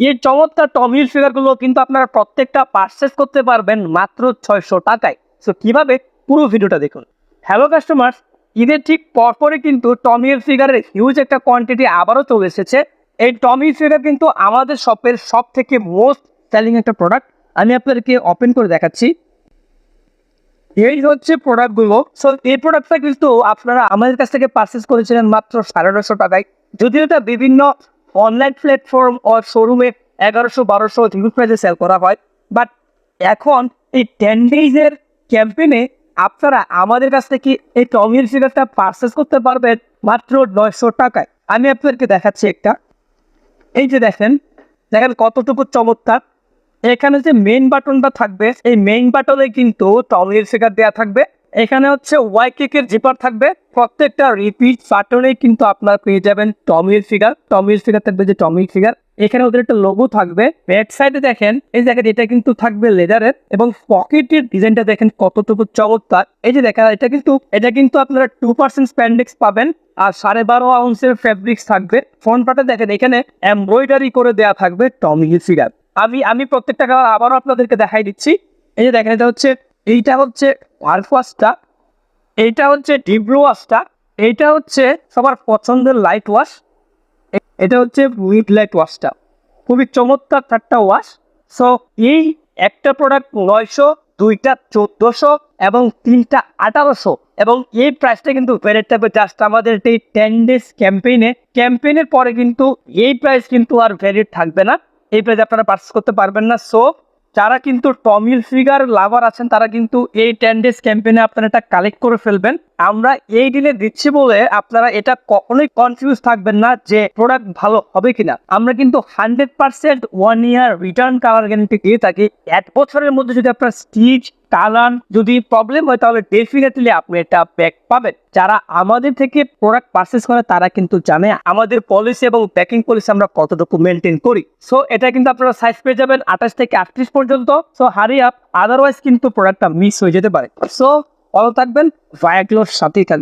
এই চমৎকার টমিল ফিগারগুলো কিন্তু আপনারা প্রত্যেকটা পারচেস করতে পারবেন মাত্র ছয়শো টাকায়। সো কীভাবে? পুরো ভিডিওটা দেখুন। হ্যালো কাস্টমার ঈদের ঠিক পরপরই কিন্তু টমিল ফিগারের হিউজ একটা কোয়ান্টিটি আবারও চলে এসেছে। এই টমি ফিগার কিন্তু আমাদের শপের সব থেকে মোস্ট সেলিং একটা প্রোডাক্ট আমি আপনাদেরকে ওপেন করে দেখাচ্ছি। এই হচ্ছে প্রোডাক্টগুলো সো এই প্রোডাক্টটা কিন্তু আপনারা আমাদের কাছ থেকে পারচেস করেছিলেন মাত্র সাড়ে নশো টাকায়। যদিও এটা বিভিন্ন অনলাইন প্ল্যাটফর্ম ও শোরুমে এগারোশো, বারোশো হিউজ প্রাইসে সেল করা হয়। বাট এখন এই টেন ডেইজের ক্যাম্পেইনে আপনারা আমাদের কাছ থেকে এই টমির ফিগারটা পারচেস করতে পারবেন মাত্র নয়শো টাকায়। আমি আপনাদেরকে দেখাচ্ছি একটা। এই যে দেখেন দেখেন কতটুকু চমৎকার। এখানে যে মেইন বাটনটা থাকবে, এই মেইন বাটনে কিন্তু টমির ফিগার দেওয়া থাকবে। এখানে হচ্ছে ওয়াই কেকের জিপার থাকবে। প্রত্যেকটা রিপিট বাটনে কিন্তু আপনার পেয়ে যাবেন টমির ফিগার টমির ফিগার থাকবে যে টমির ফিগার এখানে ওদের একটা লোগো থাকবে। ব্যাক সাইডে দেখেন, এই দেখেন এটা কিন্তু থাকবে লেদারের এবং পকেটের ডিজাইনটা দেখেন কতটুকু চমৎকার। এই যে দেখেন, এটা কিন্তু এটা কিন্তু আপনারা টু পার্সেন্ট স্প্যান্ডেক্স পাবেন আর সাড়ে বারো আউন্সের ফেব্রিক্স থাকবে। ফ্রন্ট পার্টে দেখেন, এখানে এমব্রয়ডারি করে দেওয়া থাকবে টমি ফিগার আমি আমি প্রত্যেকটা কালার আবারও আপনাদেরকে দেখাই দিচ্ছি। এই যে দেখেন, এটা হচ্ছে এইটা হচ্ছে ওয়াশটা এইটা হচ্ছে ডিপ ব্লু ওয়াশটা এইটা হচ্ছে সবার পছন্দের লাইট ওয়াশ এটা হচ্ছে উইথ লাইট ওয়াশটা খুবই চমৎকার চারটা ওয়াশ সো এই একটা প্রোডাক্ট নয়শো, দুইটা চোদ্দোশো এবং তিনটা আঠারোশো। এবং এই প্রাইসটা কিন্তু বেড়ে থাকবে জাস্ট আমাদের এই টেন ডেজ ক্যাম্পেইনে ক্যাম্পেইনের পরে কিন্তু এই প্রাইস কিন্তু আর ভ্যালিড থাকবে না। এই প্রাইস আপনারা পার্চেস করতে পারবেন না। সো যারা কিন্তু টমিল ফিগার লাভার আছেন, তারা কিন্তু এই টেন ডেজ ক্যাম্পেইনে আপনারা এটা কালেক্ট করে ফেলবেন। আমরা এই ডিলে দিচ্ছি বলে আপনারা এটা কখনোই কনফিউজ থাকবেন না যে প্রোডাক্ট ভালো হবে কিনা। আমরা কিন্তু hundred percent one year return colour guarantee দিয়ে থাকি। এক বছরের মধ্যে যদি আপনার স্টিচ কালার যদি প্রবলেম হয়, তাহলে ডেফিনেটলি আপনি এটা ব্যাক পাবেন। যারা আমাদের থেকে প্রোডাক্ট পারচেস করে, তারা কিন্তু জানে আমাদের পলিসি এবং প্যাকিং পলিসি আমরা কতটুকু মেনটেন করি। সো এটা কিন্তু আপনারা সাইজ পেয়ে যাবেন আঠাশ থেকে আটত্রিশ পর্যন্ত। সো হারি আপ আদারওয়াইজ কিন্তু প্রোডাক্টটা মিস হয়ে যেতে পারে। সো ভালো থাকবেন ভায়াগ্লোর সাথেই থাকবেন।